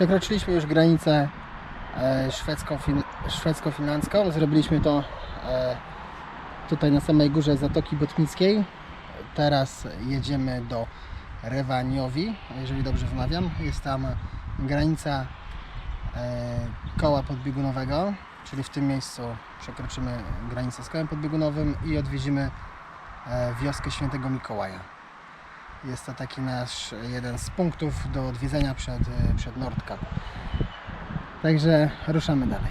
Przekroczyliśmy już granicę e, szwedzko-fin- szwedzko-finlandzką. Zrobiliśmy to e, tutaj na samej górze Zatoki Botnickiej. Teraz jedziemy do Rewaniowi, jeżeli dobrze wymawiam. Jest tam granica e, koła podbiegunowego, czyli w tym miejscu przekroczymy granicę z kołem podbiegunowym i odwiedzimy wioskę Świętego Mikołaja. Jest to taki nasz jeden z punktów do odwiedzenia przed, e, przed Nordkap. Także ruszamy dalej.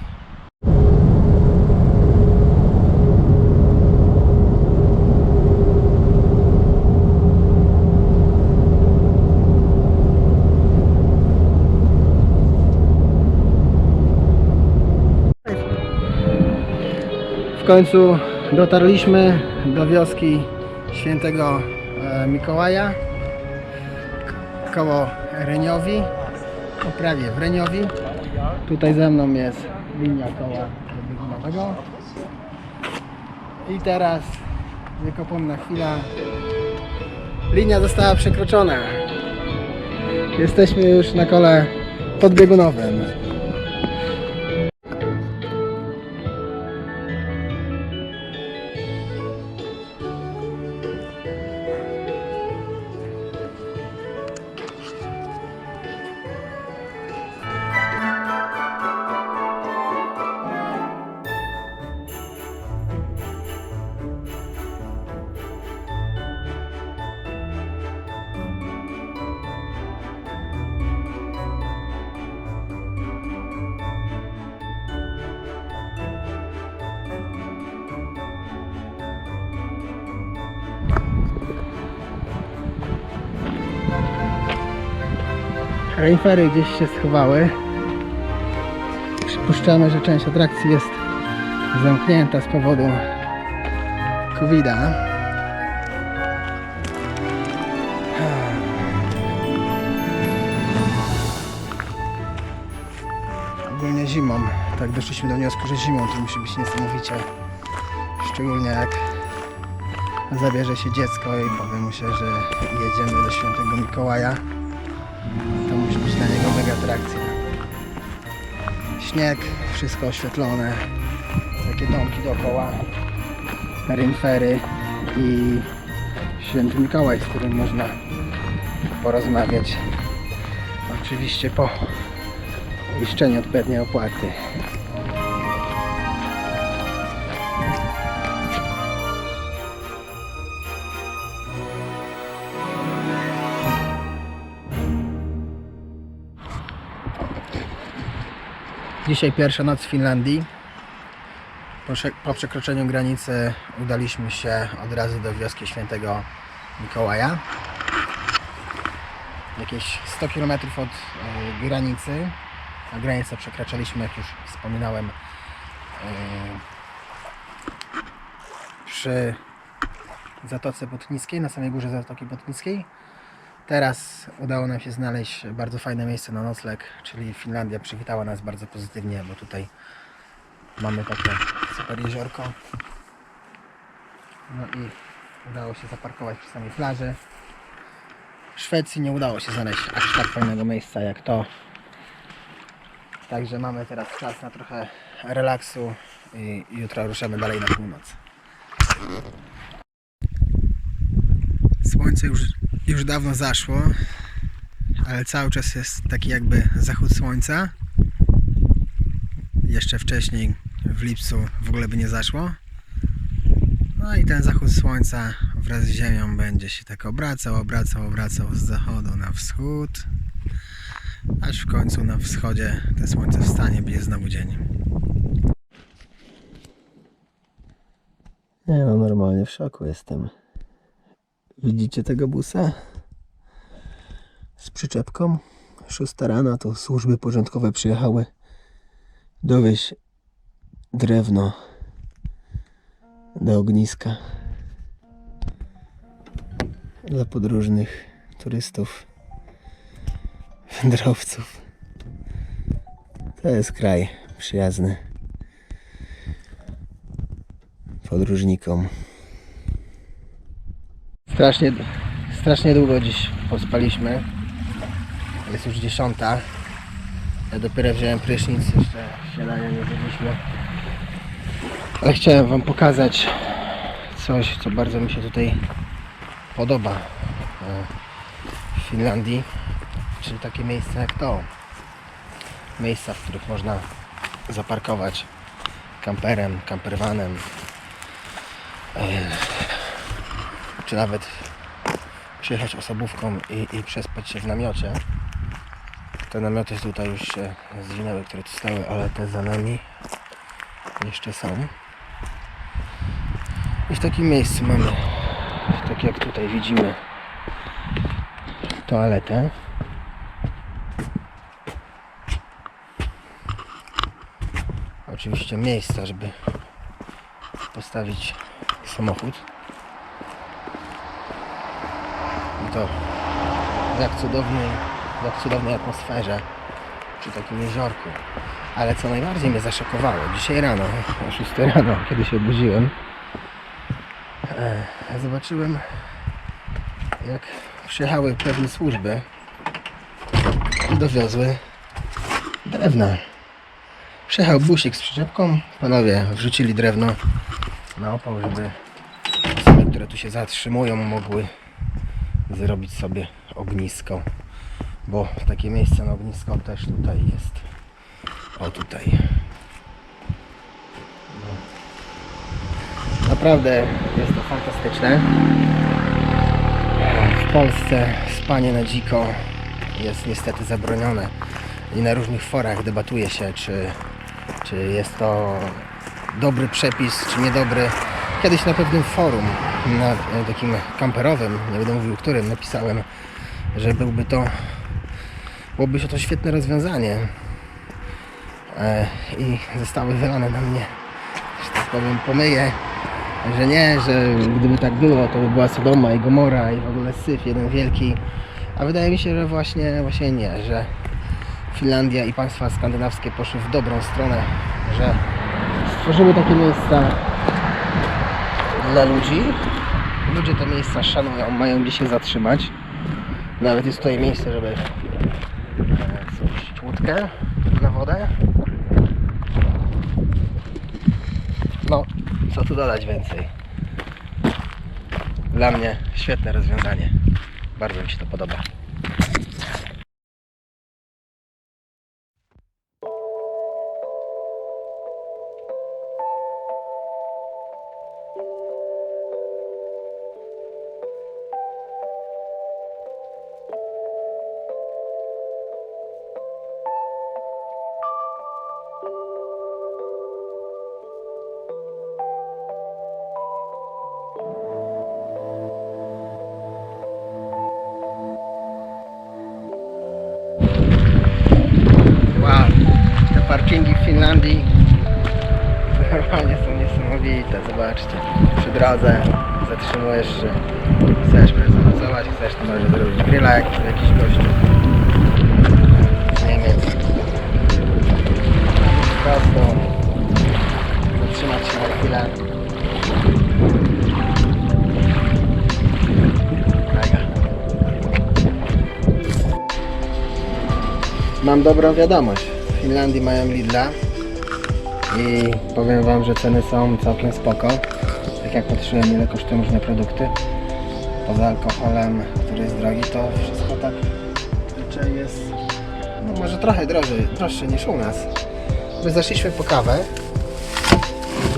W końcu dotarliśmy do wioski świętego e, Mikołaja koło Reniowi, o prawie w Reniowi. Tutaj ze mną jest linia koła biegunowego. I teraz wiekopomna chwila. Linia została przekroczona. Jesteśmy już na kole podbiegunowym. Renifery gdzieś się schowały. Przypuszczamy, że część atrakcji jest zamknięta z powodu COVID-a. Ogólnie zimą, tak doszliśmy do wniosku, że zimą to musi być niesamowicie. Szczególnie jak zabierze się dziecko i powie mu się, że jedziemy do świętego Mikołaja atrakcja. Śnieg, wszystko oświetlone, takie domki dookoła, rynfery i święty Mikołaj, z którym można porozmawiać. Oczywiście po uiszczeniu odpowiedniej opłaty. Dzisiaj pierwsza noc w Finlandii. Po, prze- po przekroczeniu granicy udaliśmy się od razu do wioski świętego Mikołaja. Jakieś 100 km od e, granicy. A granicę przekraczaliśmy, jak już wspominałem, e, przy Zatoce Botnickiej, na samej górze Zatoki Botnickiej. Teraz udało nam się znaleźć bardzo fajne miejsce na nocleg, czyli Finlandia przywitała nas bardzo pozytywnie, bo tutaj mamy takie super jeziorko. No i udało się zaparkować przy samej plaży. W Szwecji nie udało się znaleźć aż tak fajnego miejsca jak to. Także mamy teraz czas na trochę relaksu i jutro ruszamy dalej na północ. Słońce już, już dawno zaszło, ale cały czas jest taki jakby zachód słońca. Jeszcze wcześniej, w lipcu, w ogóle by nie zaszło. No i ten zachód słońca wraz z ziemią będzie się tak obracał, obracał, obracał z zachodu na wschód. Aż w końcu na wschodzie to słońce wstanie, będzie znowu dzień. Nie no, normalnie w szoku jestem. Widzicie tego busa? Z przyczepką. Szósta rano to służby porządkowe przyjechały dowieźć drewno do ogniska dla podróżnych turystów, wędrowców. To jest kraj przyjazny podróżnikom. Strasznie, strasznie długo dziś pospaliśmy. Jest już dziesiąta. Ja dopiero wziąłem prysznic, jeszcze śniadania nie zjedliśmy. Ale chciałem Wam pokazać coś, co bardzo mi się tutaj podoba e, w Finlandii, czyli takie miejsca jak to. Miejsca, w których można zaparkować kamperem, campervanem, e, czy nawet przyjechać osobówką i, i przespać się w namiocie. Te namioty tutaj już się zwinęły, które tu stały, ale te za nami jeszcze są. I w takim miejscu mamy, tak jak tutaj widzimy, toaletę. Oczywiście miejsca, żeby postawić samochód. I to w jak cudownej, w jak cudownej atmosferze przy takim jeziorku. Ale co najbardziej mnie zaszokowało, dzisiaj rano, o 6 rano, kiedy się obudziłem, e, zobaczyłem jak przyjechały pewne służby i dowiozły drewna. Przyjechał busik z przyczepką, panowie wrzucili drewno na opał, żeby osoby, które tu się zatrzymują, mogły zrobić sobie ognisko. Bo takie miejsce na ognisko też tutaj jest. O tutaj. No. Naprawdę jest to fantastyczne. W Polsce spanie na dziko jest niestety zabronione i na różnych forach debatuje się, czy, czy jest to dobry przepis, czy niedobry. Kiedyś na pewnym forum, na e, takim kamperowym, nie będę mówił którym, napisałem, że byłby to, byłoby to świetne rozwiązanie. E, I zostały wylane na mnie, że tak powiem, pomyje, że nie, że gdyby tak było, to by była Sodoma i Gomora i w ogóle syf jeden wielki. A wydaje mi się, że właśnie, właśnie nie, że Finlandia i państwa skandynawskie poszły w dobrą stronę, że stworzyły takie miejsca dla ludzi. Ludzie te miejsca szanują, mają gdzie się zatrzymać. Nawet jest tutaj miejsce, żeby e, spuścić łódkę na wodę. No, co tu dodać więcej? Dla mnie świetne rozwiązanie. Bardzo mi się to podoba. Zatrzymujesz się, chcesz personalizować, chcesz to możesz zrobić grilla jak jakiś gościu Niemiec. Prosto zatrzymać się na chwilę. Mega. Mam dobrą wiadomość. W Finlandii mają Lidla i powiem Wam, że ceny są całkiem spoko. Tak jak patrzyłem ile kosztują różne produkty. Poza alkoholem, który jest drogi, to wszystko tak raczej jest no może trochę drożej, droższe niż u nas. My zaszliśmy po kawę.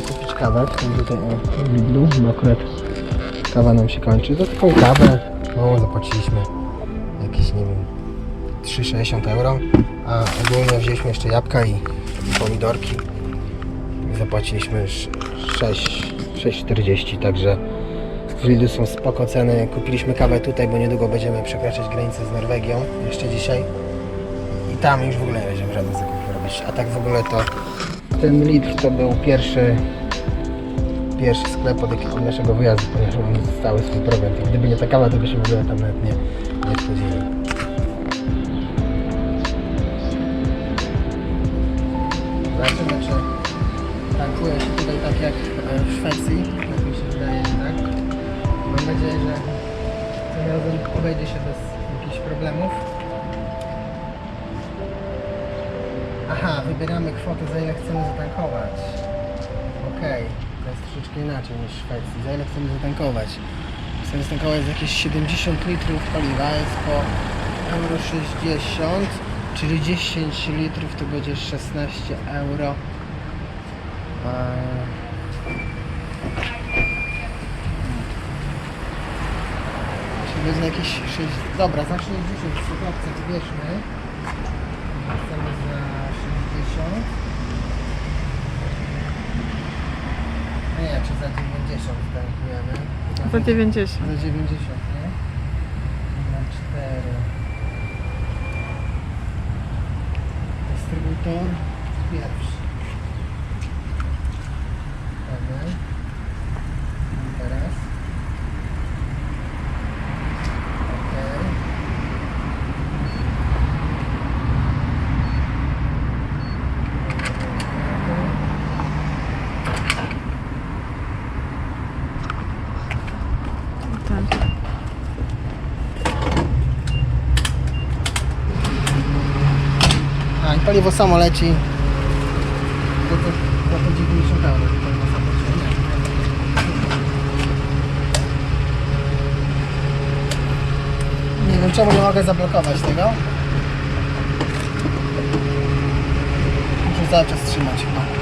Kupić kawę, tutaj w Lidlu, bo akurat kawa nam się kończy. Za taką kawę no, zapłaciliśmy jakieś, nie wiem, 3,60 euro, a ogólnie wzięliśmy jeszcze jabłka i pomidorki. Zapłaciliśmy sz- 6 6,40, także w Lidlu są spoko ceny. Kupiliśmy kawę tutaj, bo niedługo będziemy przekraczać granicę z Norwegią, jeszcze dzisiaj. I tam już w ogóle nie będziemy żadnych zakupów robić. A tak w ogóle to ten Lidl to był pierwszy pierwszy sklep od, od naszego wyjazdu, ponieważ on cały swój program. I gdyby nie ta kawa, to byśmy w ogóle tam nawet nie, nie wchodzili. Zobaczymy, czy tankuje się tutaj tak jak e, w Szwecji. Tak mi się wydaje, tak. Mam nadzieję, że tym razem obejdzie się bez jakichś problemów. Aha, wybieramy kwotę, za ile chcemy zatankować. Okej, to jest troszeczkę inaczej niż w Szwecji. Za ile chcemy zatankować? Chcemy zatankować za jakieś 70 litrów paliwa, jest po euro 60, czyli 10 litrów to będzie 16 euro. Czyli będzie jakieś 6... Dobra, za 60 procent bierzmy. Chcemy za 60. Nie, czy za 90 tankujemy? Za 90. Za 90, nie? Na 4. Dystrybutor pierwszy. Dobra. I teraz. Okej. Tak. A i paliwo samo leci. To, to, to, to 90 euro. Nie. wiem czemu nie mogę zablokować tego. Muszę cały czas trzymać chyba.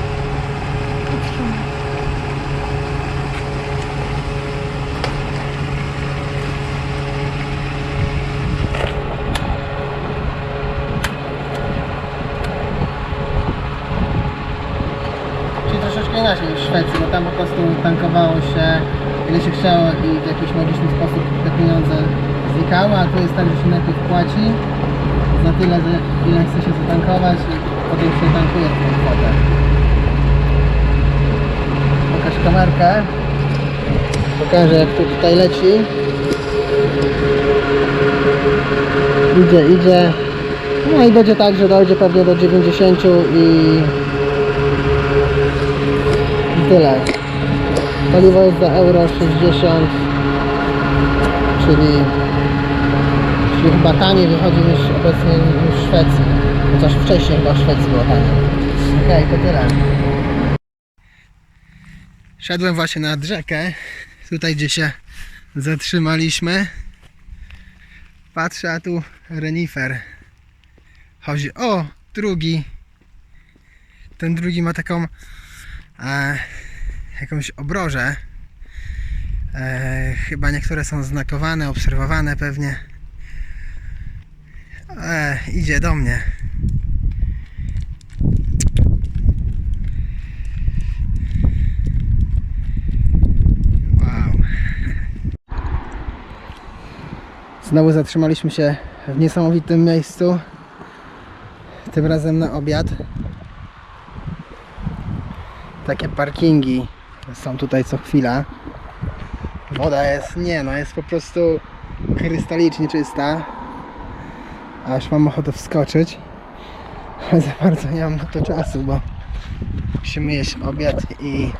Czyli troszeczkę inaczej niż w Szwecji, bo tam po prostu tankowało się ile się chciało i w jakiś magiczny sposób te pieniądze znikały, a tu jest tak, że się najpierw płaci za tyle, za ile chce się zatankować i potem się tankuje w tą. Pokaż kamerkę. Pokażę jak to tutaj leci. Idzie, idzie. No i będzie tak, że dojdzie pewnie do 90 i i tyle. Paliwo jest za euro 60, czyli, czyli chyba taniej wychodzi niż obecnie niż w Szwecji. Chociaż wcześniej chyba w Szwecji było taniej. Okej, to tyle. Szedłem właśnie nad rzekę, tutaj gdzie się zatrzymaliśmy. Patrzę, a tu renifer. Chodzi, o, drugi. Ten drugi ma taką e, jakąś obrożę. E, chyba niektóre są znakowane, obserwowane pewnie. E, idzie do mnie. Wow. Znowu zatrzymaliśmy się w niesamowitym miejscu. Tym razem na obiad takie parkingi są tutaj co chwila. Woda jest, nie no, jest po prostu krystalicznie czysta. Aż mam ochotę wskoczyć. Ale za bardzo nie mam na to czasu, bo musimy jeść obiad i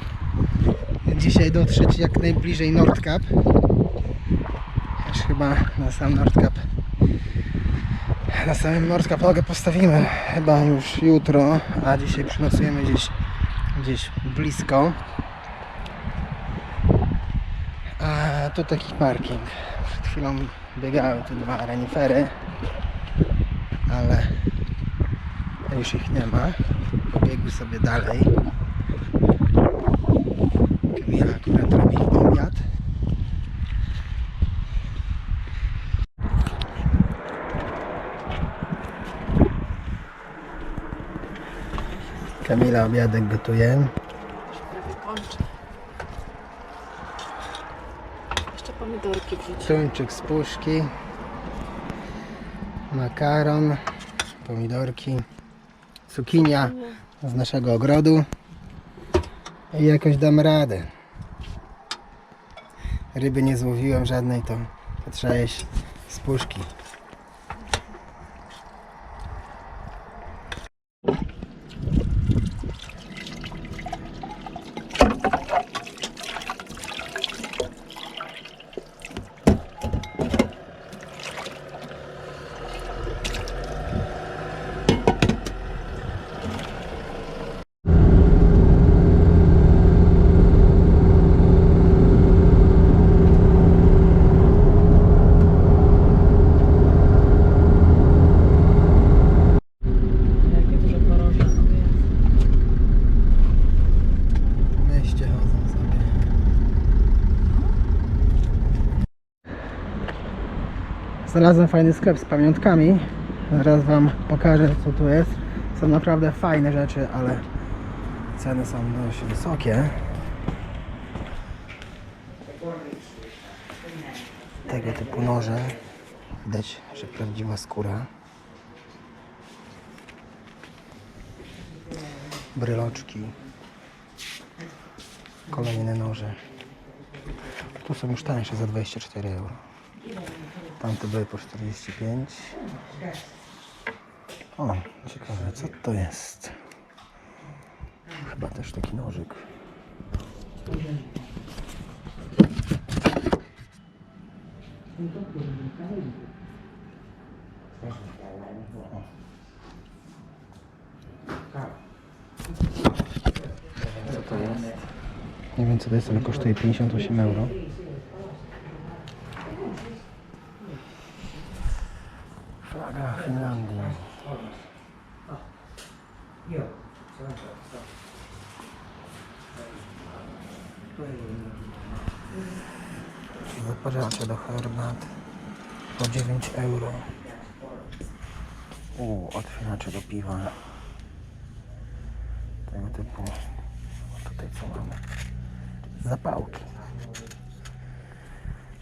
dzisiaj dotrzeć jak najbliżej Nordkap. Aż chyba na sam Nordkap na samym Nordkap nogę postawimy chyba już jutro, a dzisiaj przenocujemy gdzieś gdzieś blisko. A tu taki parking. Przed chwilą biegały tu dwa renifery, ale już ich nie ma. Pobiegły sobie dalej. Kamila akurat robi obiad. Kamila obiadek gotuje. Prawie kończę. Jeszcze pomidorki. Tuńczyk z puszki. Makaron. Pomidorki. Cukinia z naszego ogrodu. I jakoś dam radę. Ryby nie złowiłem żadnej, to, to trzeba jeść z puszki. Znalazłem fajny sklep z pamiątkami. Zaraz Wam pokażę co tu jest. Są naprawdę fajne rzeczy, ale ceny są dość wysokie. Tego typu noże. Widać, że prawdziwa skóra. Bryloczki. Kolejne noże. Tu są już tańsze za 24 euro. Tamte były po 45. O, ciekawe, co to jest? Chyba też taki nożyk. Co to jest? Nie wiem co to jest, ale kosztuje 58 euro. Flaga Finlandii. Wyparzacze do herbat po 9 euro. U, otwieracze do piwa. Tego typu. A tutaj co mamy? Zapałki.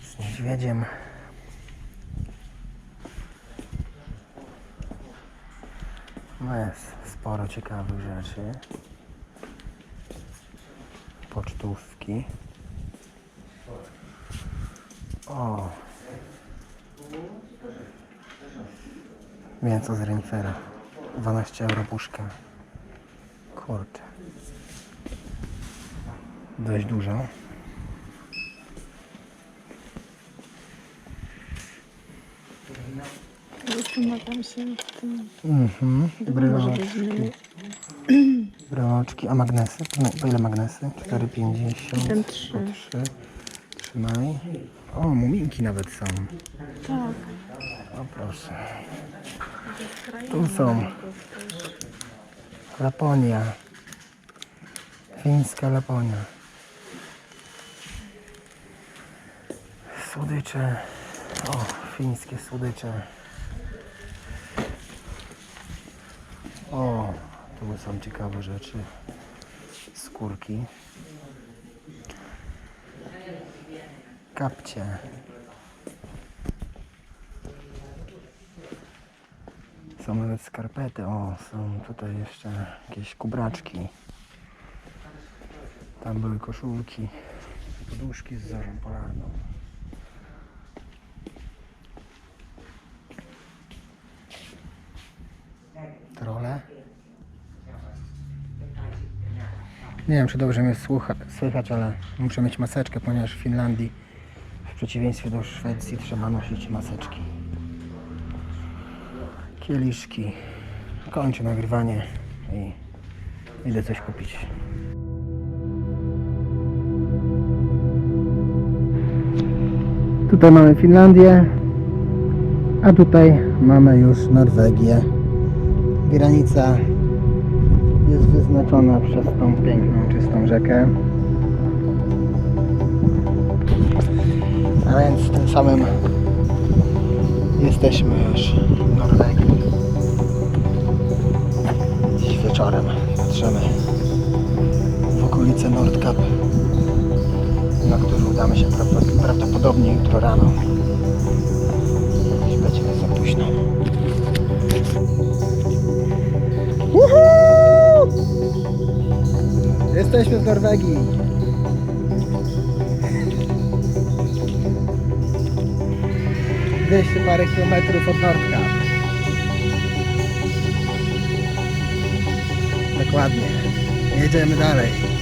Z niedźwiedziem. No jest sporo ciekawych rzeczy. Pocztówki. O. Mięso z renifera. 12 euro puszka. Kurczę. Dość dużo. Zastanawiam się nad tym. Mhm. Weźmiemy Bryloczki. A magnesy? Po ile magnesy? 4,50. ten trzy. Po 3. Trzymaj. O, muminki nawet są. Tak. O proszę. Tu są. Laponia. Fińska Laponia. Słodycze. O, fińskie słodycze. O, tu są ciekawe rzeczy. Skórki. Kapcie. Są nawet skarpety. O, są tutaj jeszcze jakieś kubraczki. Tam były koszulki. Poduszki z zorzą polarną. Nie wiem, czy dobrze mnie słucha, słychać, ale muszę mieć maseczkę, ponieważ w Finlandii w przeciwieństwie do Szwecji trzeba nosić maseczki. Kieliszki. Kończę nagrywanie i idę coś kupić. Tutaj mamy Finlandię, a tutaj mamy już Norwegię. Granica jest wyznaczona przez tą piękną, czystą rzekę. A więc tym samym jesteśmy już w Norwegii. Dziś wieczorem patrzymy w okolice Nordkap, na który udamy się prawdopod- prawdopodobnie jutro rano. Norwegii. Dwieście parę kilometrów od Nordkap. Dokładnie. Jedziemy dalej.